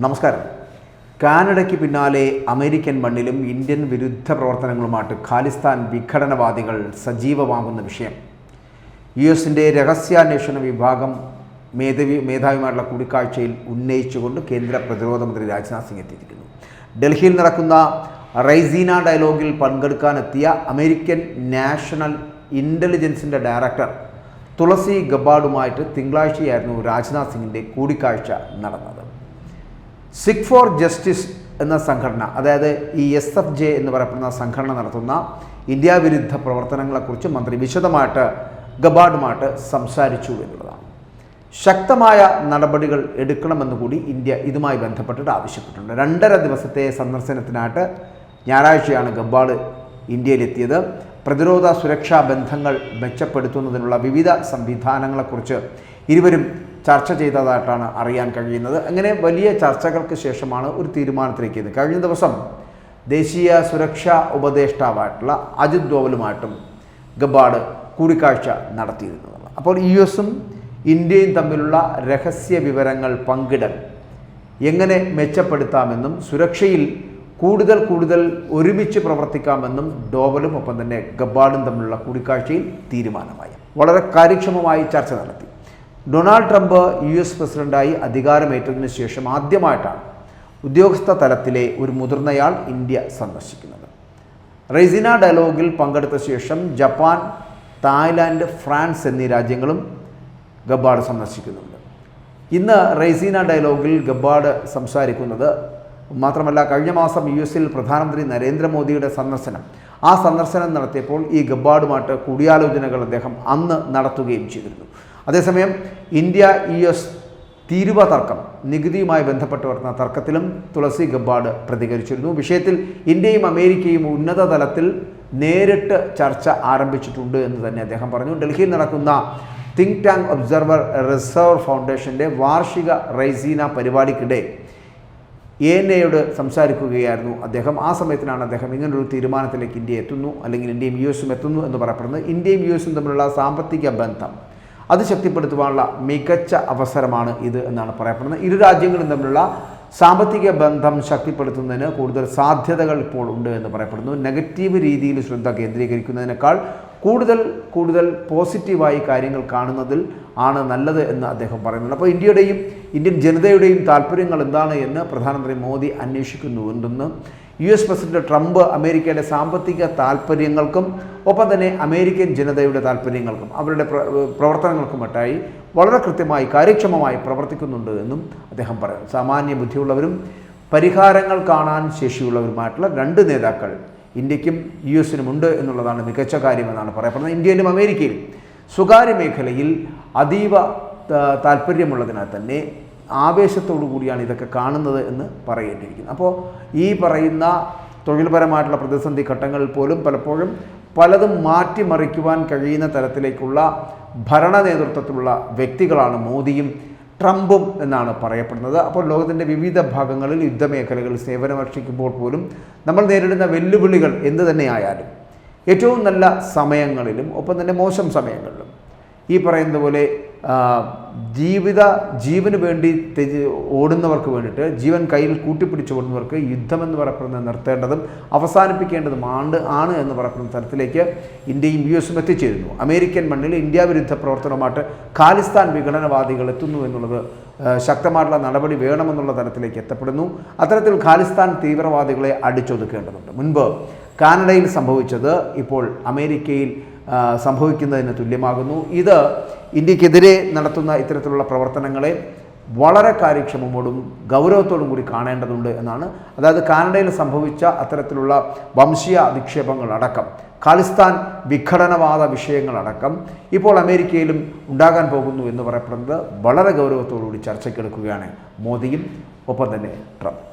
നമസ്കാരം. കാനഡയ്ക്ക് പിന്നാലെ അമേരിക്കൻ മണ്ണിലും ഇന്ത്യൻ വിരുദ്ധ പ്രവർത്തനങ്ങളുമായിട്ട് ഖാലിസ്ഥാൻ വിഘടനവാദികൾ സജീവമാകുന്ന വിഷയം. യു എസിന്റെ രഹസ്യാന്വേഷണ വിഭാഗം മേധാവി മേധാവിമാരുടെ കൂടിക്കാഴ്ചയിൽ ഉന്നയിച്ചുകൊണ്ട് കേന്ദ്ര പ്രതിരോധ മന്ത്രി രാജ്നാഥ് സിംഗ് എത്തിയിരിക്കുന്നു. ഡൽഹിയിൽ നടക്കുന്ന റൈസീന ഡയലോഗിൽ പങ്കെടുക്കാനെത്തിയ അമേരിക്കൻ നാഷണൽ ഇന്റലിജൻസിന്റെ ഡയറക്ടർ തുളസി ഗബാഡുമായിട്ട് തിങ്കളാഴ്ചയായിരുന്നു രാജ്നാഥ് സിംഗിന്റെ കൂടിക്കാഴ്ച നടന്നത്. സിഖ് ഫോർ ജസ്റ്റിസ് എന്ന സംഘടന അതായത് ഈ എസ് എഫ് ജെ എന്ന് പറയപ്പെടുന്ന സംഘടന നടത്തുന്ന ഇന്ത്യ വിരുദ്ധ പ്രവർത്തനങ്ങളെക്കുറിച്ച് മന്ത്രി വിശദമായിട്ട് ഗബാഡുമായിട്ട് സംസാരിച്ചു എന്നുള്ളതാണ്. ശക്തമായ നടപടികൾ എടുക്കണമെന്ന് കൂടി ഇന്ത്യ ഇതുമായി ബന്ധപ്പെട്ടിട്ട് ആവശ്യപ്പെട്ടിട്ടുണ്ട്. രണ്ടര ദിവസത്തെ സന്ദർശനത്തിനായിട്ട് ഞായറാഴ്ചയാണ് ഗബാഡ് ഇന്ത്യയിലെത്തിയത്. പ്രതിരോധ സുരക്ഷാ ബന്ധങ്ങൾ മെച്ചപ്പെടുത്തുന്നതിനുള്ള വിവിധ സംവിധാനങ്ങളെക്കുറിച്ച് ഇരുവരും ചർച്ച ചെയ്തതായിട്ടാണ് അറിയാൻ കഴിയുന്നത്. അങ്ങനെ വലിയ ചർച്ചകൾക്ക് ശേഷമാണ് ഒരു തീരുമാനത്തിലേക്ക് എത്തിയത് കഴിഞ്ഞ ദിവസം ദേശീയ സുരക്ഷാ ഉപദേഷ്ടാവായിട്ടുള്ള അജിത് ഡോവലുമായിട്ടും ഗബാഡ് കൂടിക്കാഴ്ച നടത്തിയിരുന്നതാണ് അപ്പോൾ യു എസും ഇന്ത്യയും തമ്മിലുള്ള രഹസ്യ വിവരങ്ങൾ പങ്കിടൽ എങ്ങനെ മെച്ചപ്പെടുത്താമെന്നും സുരക്ഷയിൽ കൂടുതൽ കൂടുതൽ ഒരുമിച്ച് പ്രവർത്തിക്കാമെന്നും ഡോവലും ഒപ്പം തന്നെ ഗബാഡും തമ്മിലുള്ള കൂടിക്കാഴ്ചയിൽ തീരുമാനമായി. വളരെ കാര്യക്ഷമമായി ചർച്ച നടത്തി. ഡൊണാൾഡ് ട്രംപ് യു എസ് പ്രസിഡന്റായി അധികാരമേറ്റതിനു ശേഷം ആദ്യമായിട്ടാണ് ഉദ്യോഗസ്ഥ തലത്തിലെ ഒരു മുതിർന്നയാൾ ഇന്ത്യ സന്ദർശിക്കുന്നത്. റെസിന ഡയലോഗിൽ പങ്കെടുത്ത ശേഷം ജപ്പാൻ തായ്ലാൻഡ് ഫ്രാൻസ് എന്നീ രാജ്യങ്ങളും ഗബ്ബാഡ് സന്ദർശിക്കുന്നുണ്ട്. ഇന്ന് റെയ്സീന ഡയലോഗിൽ ഗബ്ബാഡ് സംസാരിക്കുന്നത് മാത്രമല്ല കഴിഞ്ഞ മാസം യു എസിൽ പ്രധാനമന്ത്രി നരേന്ദ്രമോദിയുടെ സന്ദർശനം. ആ സന്ദർശനം നടത്തിയപ്പോൾ ഈ ഗബ്ബാർഡുമായിട്ട് കൂടിയാലോചനകൾ അദ്ദേഹം അന്ന് നടത്തുകയും ചെയ്തിരുന്നു. അതേസമയം ഇന്ത്യ യു എസ് തീരുവ തർക്കം നികുതിയുമായി ബന്ധപ്പെട്ട് വരുന്ന തർക്കത്തിലും തുളസി ഗബ്ബാർഡ് പ്രതികരിച്ചിരുന്നു. വിഷയത്തിൽ ഇന്ത്യയും അമേരിക്കയും ഉന്നത തലത്തിൽ നേരിട്ട് ചർച്ച ആരംഭിച്ചിട്ടുണ്ട് എന്ന് തന്നെ അദ്ദേഹം പറഞ്ഞു. ഡൽഹിയിൽ നടക്കുന്ന തിങ്ക് ടാങ്ക് ഒബ്സർവർ റിസർവ് ഫൗണ്ടേഷന്റെ വാർഷിക റൈസീന പരിപാടിക്കിടെ എ എൻ എയോട് സംസാരിക്കുകയായിരുന്നു അദ്ദേഹം. ആ സമയത്തിനാണ് അദ്ദേഹം ഇങ്ങനൊരു തീരുമാനത്തിലേക്ക് ഇന്ത്യ എത്തുന്നു അല്ലെങ്കിൽ ഇന്ത്യയും യു എസും എത്തുന്നു എന്ന് പറയപ്പെടുന്നത്. ഇന്ത്യയും യു എസും തമ്മിലുള്ള സാമ്പത്തിക ബന്ധം അത് ശക്തിപ്പെടുത്തുവാനുള്ള മികച്ച അവസരമാണ് ഇത് എന്നാണ് പറയപ്പെടുന്നത്. ഇരു രാജ്യങ്ങളും തമ്മിലുള്ള സാമ്പത്തിക ബന്ധം ശക്തിപ്പെടുത്തുന്നതിന് കൂടുതൽ സാധ്യതകൾ ഇപ്പോൾ ഉണ്ട് എന്ന് പറയപ്പെടുന്നു. നെഗറ്റീവ് രീതിയിൽ ശ്രദ്ധ കേന്ദ്രീകരിക്കുന്നതിനേക്കാൾ കൂടുതൽ കൂടുതൽ പോസിറ്റീവായി കാര്യങ്ങൾ കാണുന്നതിൽ ആണ് നല്ലത് എന്ന് അദ്ദേഹം പറയുന്നുണ്ട്. അപ്പോൾ ഇന്ത്യയുടെയും ഇന്ത്യൻ ജനതയുടെയും താല്പര്യങ്ങൾ എന്താണ് എന്ന് പ്രധാനമന്ത്രി മോദി അന്വേഷിക്കുന്നു എന്തെന്ന് യു എസ് പ്രസിഡന്റ് ട്രംപ് അമേരിക്കയുടെ സാമ്പത്തിക താല്പര്യങ്ങൾക്കും ഒപ്പം തന്നെ അമേരിക്കൻ ജനതയുടെ താല്പര്യങ്ങൾക്കും അവരുടെ പ്രവർത്തനങ്ങൾക്കുമൊട്ടായി വളരെ കൃത്യമായി കാര്യക്ഷമമായി പ്രവർത്തിക്കുന്നുണ്ട് എന്നും അദ്ദേഹം പറയുന്നു. സാമാന്യ ബുദ്ധിയുള്ളവരും പരിഹാരങ്ങൾ കാണാൻ ശേഷിയുള്ളവരുമായിട്ടുള്ള രണ്ട് നേതാക്കൾ ഇന്ത്യക്കും യു എസിനുമുണ്ട് എന്നുള്ളതാണ് മികച്ച കാര്യമെന്നാണ് പറയപ്പെടുന്നത്. ഇന്ത്യയിലും അമേരിക്കയിലും സ്വകാര്യ മേഖലയിൽ അതീവ താല്പര്യമുള്ളതിനാൽ തന്നെ ആവേശത്തോടു കൂടിയാണ് ഇതൊക്കെ കാണുന്നത് എന്ന് പറയേണ്ടിയിരിക്കുന്നു. അപ്പോൾ ഈ പറയുന്ന തൊഴിൽപരമായിട്ടുള്ള പ്രതിസന്ധി ഘട്ടങ്ങളിൽ പോലും പലപ്പോഴും പലതും മാറ്റിമറിക്കുവാൻ കഴിയുന്ന തരത്തിലേക്കുള്ള ഭരണ നേതൃത്വത്തിലുള്ള വ്യക്തികളാണ് മോദിയും ട്രംപും എന്നാണ് പറയപ്പെടുന്നത്. അപ്പോൾ ലോകത്തിന്റെ വിവിധ ഭാഗങ്ങളിൽ യുദ്ധമേഖലകളിൽ സേവനമർഷിക്കുമ്പോൾ പോലും നമ്മൾ നേരിടുന്ന വെല്ലുവിളികൾ എന്തു തന്നെയായാലും ഏറ്റവും നല്ല സമയങ്ങളിലും ഒപ്പം തന്നെ മോശം സമയങ്ങളിലും ഈ പറയുന്ന പോലെ ജീവിത ജീവന് വേണ്ടി തെജ് ഓടുന്നവർക്ക് വേണ്ടിയിട്ട് ജീവൻ കയ്യിൽ കൂട്ടിപ്പിടിച്ച് ഓടുന്നവർക്ക് യുദ്ധമെന്ന് പറയപ്പെടുന്നത് നിർത്തേണ്ടതും അവസാനിപ്പിക്കേണ്ടതും ആണ്ട് ആണ് എന്ന് പറയപ്പെടുന്ന തരത്തിലേക്ക് ഇന്ത്യയും യു എസും എത്തിച്ചേരുന്നു. അമേരിക്കൻ മണ്ണിൽ ഇന്ത്യ വിരുദ്ധ പ്രവർത്തനവുമായിട്ട് ഖാലിസ്ഥാൻ വിഘടനവാദികൾ എത്തുന്നു എന്നുള്ളത് ശക്തമായിട്ടുള്ള നടപടി വേണമെന്നുള്ള തരത്തിലേക്ക് എത്തപ്പെടുന്നു. അത്തരത്തിൽ ഖാലിസ്ഥാൻ തീവ്രവാദികളെ അടിച്ചൊതുക്കേണ്ടതുണ്ട്. മുൻപ് കാനഡയിൽ സംഭവിച്ചത് ഇപ്പോൾ അമേരിക്കയിൽ സംഭവിക്കുന്നതിന് തുല്യമാകുന്നു. ഇത് ഇന്ത്യക്കെതിരെ നടത്തുന്ന ഇത്തരത്തിലുള്ള പ്രവർത്തനങ്ങളെ വളരെ കാര്യക്ഷമമോടും ഗൗരവത്തോടും കൂടി കാണേണ്ടതുണ്ട് എന്നാണ്. അതായത് കാനഡയിൽ സംഭവിച്ച അത്തരത്തിലുള്ള വംശീയ അധിക്ഷേപങ്ങളടക്കം ഖാലിസ്ഥാൻ വിഘടനവാദ വിഷയങ്ങളടക്കം ഇപ്പോൾ അമേരിക്കയിലും ഉണ്ടാകാൻ പോകുന്നു എന്ന് പറയപ്പെടുന്നത് വളരെ ഗൗരവത്തോടുകൂടി ചർച്ചയ്ക്കെടുക്കുകയാണ് മോദിയും. ഒപ്പം തന്നെ ട്രംപ്.